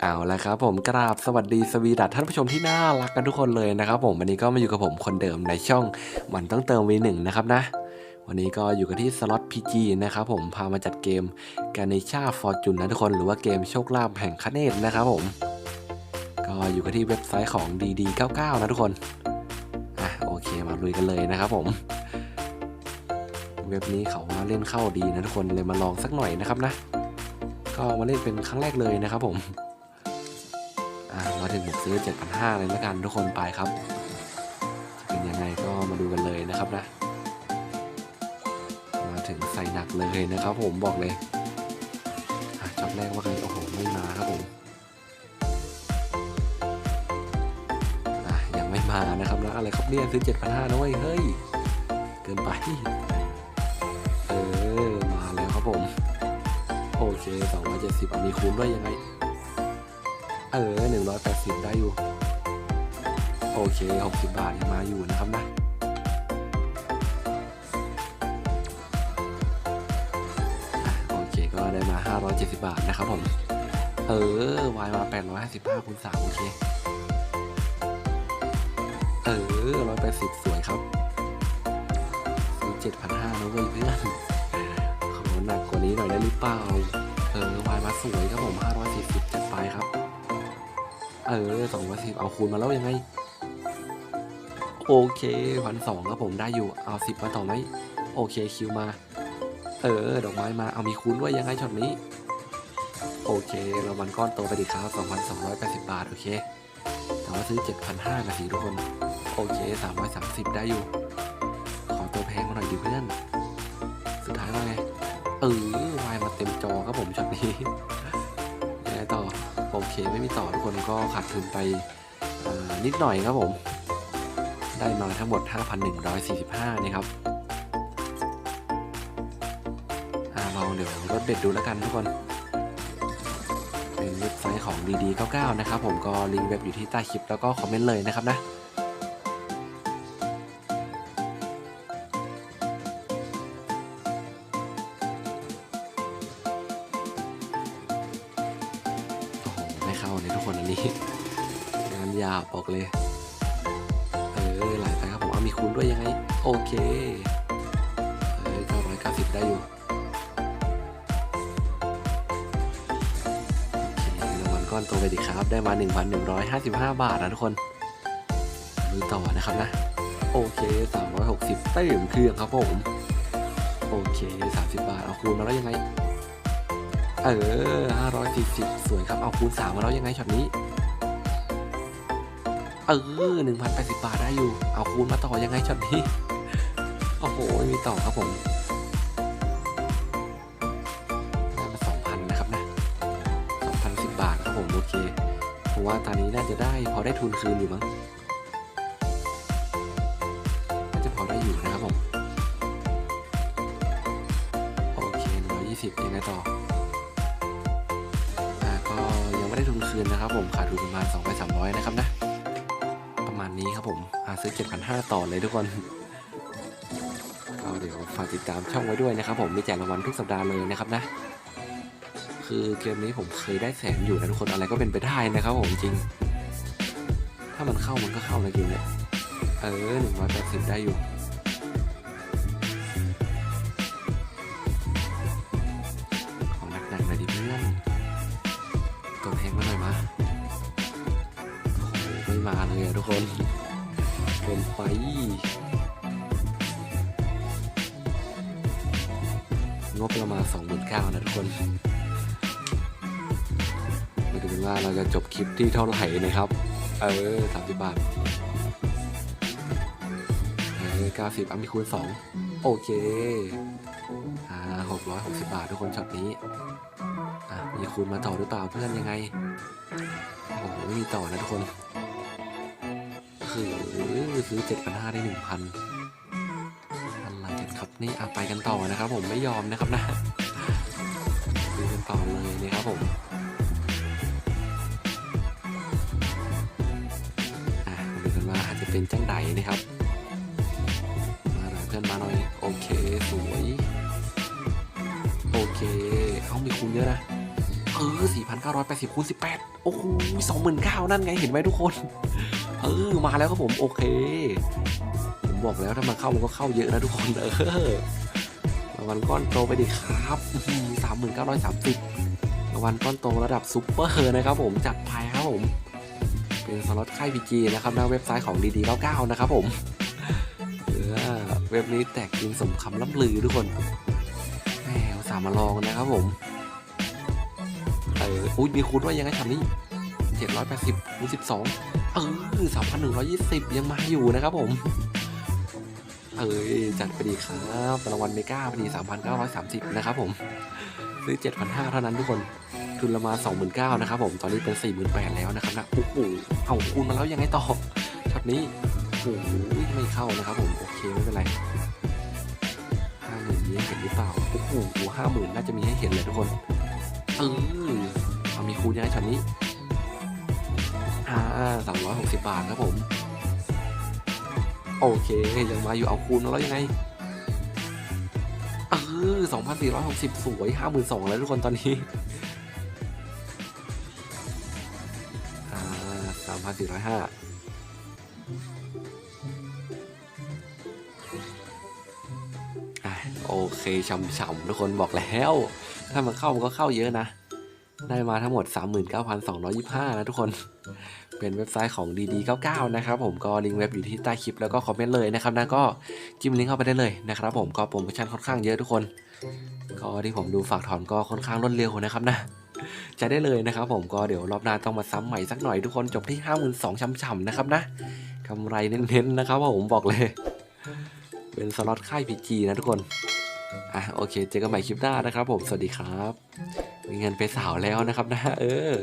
เอาละครับผมกราบสวัสดีสวีดัตท่านผู้ชมที่น่ารักกันทุกคนเลยนะครับผมวันนี้ก็มาอยู่กับผมคนเดิมในช่องมันต้องเติม V1 นะครับนะ วันนี้ก็อยู่กันที่สล็อต PG นะครับผมพามาจัดเกมกาเนชาฟอร์จูนนะทุกคนหรือว่าเกมโชคลาภแห่งคเนตนะครับผม ก็อยู่กันที่เว็บไซต์ของ DD99 นะทุกคนอะโอเคมาลุยกันเลยนะครับผมเว็บนี้เขาว่าเล่นเข้าดีนะทุกคนเลยมาลองสักหน่อยนะครับนะ ก็มาเล่นเป็นครั้งแรกเลยนะครับผม อะมาถึงผมซื้อ 7,500เลยแล้วกันทุกคนไปครับ จะเป็นยังไงก็มาดูกันเลยนะครับนะ มาถึงใส่หนักเลยนะครับผมบอกเลยอะจอบแรกว่าไงโอ้โหไม่มาครับผมยังไม่มานะครับนะอะไรครับเนี่ยซื้อ 7,500นะเว้ยเฮ้ย เกินไป เออ มาแล้วครับผม โอเค270อะมีคูณด้วยยังไง เออหนึ่งร้อยแปดสิบได้อยู่ โอเคหกสิบบาทยังมาอยู่นะครับนะโอเคก็ได้มาห้าร้อยเจ็ดสิบบาทนะครับผม เออวายมาแปดร้อยห้าสิบห้าคูณสามโอเค เออร้อยแปดสิบสวยครับซื้อเจ็ดพันห้านะเว้ยเพื่อนขอหนักกว่านี้หน่อยได้หรือเปล่า เออวายมาสวยครับผมห้าร้อยสี่สิบจัดไปครับ เออสองร้อยสิบเอาคูณมาแล้วยังไง โอเคพันสองครับผมได้อยู่เอาสิบมาต่อไหมโอเคคิวมา เออ ดอกไม้มาเอามีคูณด้วยยังไงช็อตนี้ โอเคเรางวัลก้อนโตไปดิครับสองพันสองร้อยแปดสิบบาท โอเค แต่ว่าซื้อเจ็ดพันห้านะสิทุกคน โอเคสามร้อยสามสิบได้อยู่ ขอตัวแพงมาหน่อยดิเพื่อน สุดท้ายว่าไง เออวายมาเต็มจอครับผมช็อตนี้ เคไม่มีต่อทุกคนก็ขาดทุนไปนิดหน่อยครับผม ได้มาทั้งหมด 5,145 นะครับอลองเดี๋ยวรถเด็ดดูแล้วกันทุกคน เป็นเว็บไซต์ของ DD99 นะครับผมก็ลิงก์เว็บอยู่ที่ใต้คลิปแล้วก็คอมเมนต์เลยนะครับนะ ทุกคนอันนี้ งานยาวบอกเลย เออหลายไปครับผมเอามีคูณด้วยยังไง โอเคเออเก้าร้อยเก้าสิบได้อยู่รางวัลก้อนโตไปดีครับได้มา 1,155 บาทนะทุกคนดูต่อนะครับนะ โอเค 360 เต็มเครื่องครับผม โอเค 30 บาท เอาคูณมาแล้วยังไง เออ 540 สวยครับ เอาคูณ 3 มาแล้วยังไงช็อตนี้ เออ 1,080 บาทได้อยู่ เอาคูณมาต่อยังไงช็อตนี้ โอ้โหมีต่อครับผมได้มา2,000 นะครับนะ2,010 บาทครับผม โอเคเพราะว่าตอนนี้น่าจะได้พอได้ทุนคืนอยู่มั้งน่าจะพอได้อยู่นะครับผม โอเค120 ยังไงต่อ นนนะครับผมขาดทุนประมาณ2 3 0 0 นะครับนะ ประมาณนี้ครับผมอ่าซื้อ7,500ต่อเลยทุกคนก็เดี๋ยวฝากติดตามช่องไว้ด้วยนะครับผมมีแจกรางวัลทุกสัปดาห์เลยนะครับนะ คือเกมนี้ผมเคยได้แสนอยู่นะทุกคนอะไรก็เป็นไปได้นะครับผมจริง ถ้ามันเข้ามันก็เข้าในเกมเนี่ยเออหนึ่งร้อยแปดสิบได้อยู่าเลยทุกคนเป็นไฟงบประมาณสองหมื่นเก้านะทุกคนมาดูกันว่าเราจะจบคลิปที่เท่าไหร่นะครับ เออสามสิบบาทเออเก้าสิบอะมีคูณสองโอเคอ่าหกร้อยหกสิบบาททุกคนช็อตนี้อะมีคูณมาต่อหรือเปล่าเพื่อนยังไง โอ้โหไม่มีต่อนะทุกคน ซื้อเจ็ดพันห้าได้หนึ่งพันอะไรกันครับนี่อะไปกันต่อนะครับ ผมไม่ยอมนะครับนะดูกันต่อเลยนะครับผมอะมาดูกันว่าอาจจะเป็นจังใดนะครับ มาหน่อยเพื่อนมาหน่อยโอเคสวยโอเคเอามีคูณเยอะนะเออ4,980คูณ18 โอ้โห29,000 นั่นไงเห็นไหมทุกคน เออมาแล้วครับผมโอเค ผมบอกแล้วถ้ามันเข้ามันก็เข้าเยอะนะทุกคนเออรางวัลก้อนโตไปดิครับสามหมื่นเก้าร้อยสามสิบรางวัลก้อนโตระดับซุปเปอร์นะครับผมจัดไปครับผม เป็นสล็อตค่ายพีจีนะครับหน้าเว็บไซต์ของดีดี99นะครับผมเออเว็บนี้แตกจริงสมคำล่ำลือทุกคนแหมสาห์มาลองนะครับผมเอออุ้ยมีคูณว่ายังไงคำนี้ เจ็ดร้อยแปดสิบคูณสิบสองเออสามพันหนึ่งร้อยยี่สิบยังมาอยู่นะครับผมเออจัดไปดีครับรางวัลเมกาพอดีสามพันเก้าร้อยสามสิบนะครับผม ซื้อเจ็ดพันห้าเท่านั้นทุกคน ทุนละมาสองหมื่นเก้านะครับผม ตอนนี้เป็นสี่หมื่นแปดแล้วนะครับนะโอ้โหเอาคูณมาแล้วยังไงต่อช็อตนี้โอ้โหไม่เข้านะครับผม โอเคไม่เป็นไรห้าหมื่นนี้เห็นหรือเปล่า โอ้โหห้าหมื่นน่าจะมีให้เห็นเลยทุกคน เออเอามีคูณยังไงช็อตนี้าสามร้อยหกสิบบาทครับผม โอเค ยังมาอยู่เอาคูณแล้วยังไงเออสองพันสี่ร้อยหกสิบสวยห้าหมื่นสองแล้วทุกคนตอนนี้สามพันสี่ร้อยห้าโอเคช่ำๆทุกคนบอกแล้ว ถ้ามันเข้ามันก็เข้าเยอะนะ ได้มาทั้งหมด 39,225 นะทุกคน เป็นเว็บไซต์ของ DD99 นะครับผมก็ลิงก์เว็บอยู่ที่ใต้คลิปแล้วก็คอมเมนต์เลยนะครับนะก็จิ้มลิงก์เข้าไปได้เลยนะครับผมก็โปรโมชั่นค่อนข้างเยอะทุกคน ก็ที่ผมดูฝากถอนก็ค่อนข้างรวดเร็วนะครับนะจะได้เลยนะครับผมก็เดี๋ยวรอบหน้าต้องมาซ้ำใหม่สักหน่อยทุกคนจบที่ 52,000ช่ำๆนะครับนะกำไรเน้นๆนะครับผมบอกเลย เป็นสล็อตค่าย PG นะทุกคนอะโอเค เจอกันใหม่คลิปหน้านะครับผมสวัสดีครับ เงินไปสาวแล้วนะครับนะเออ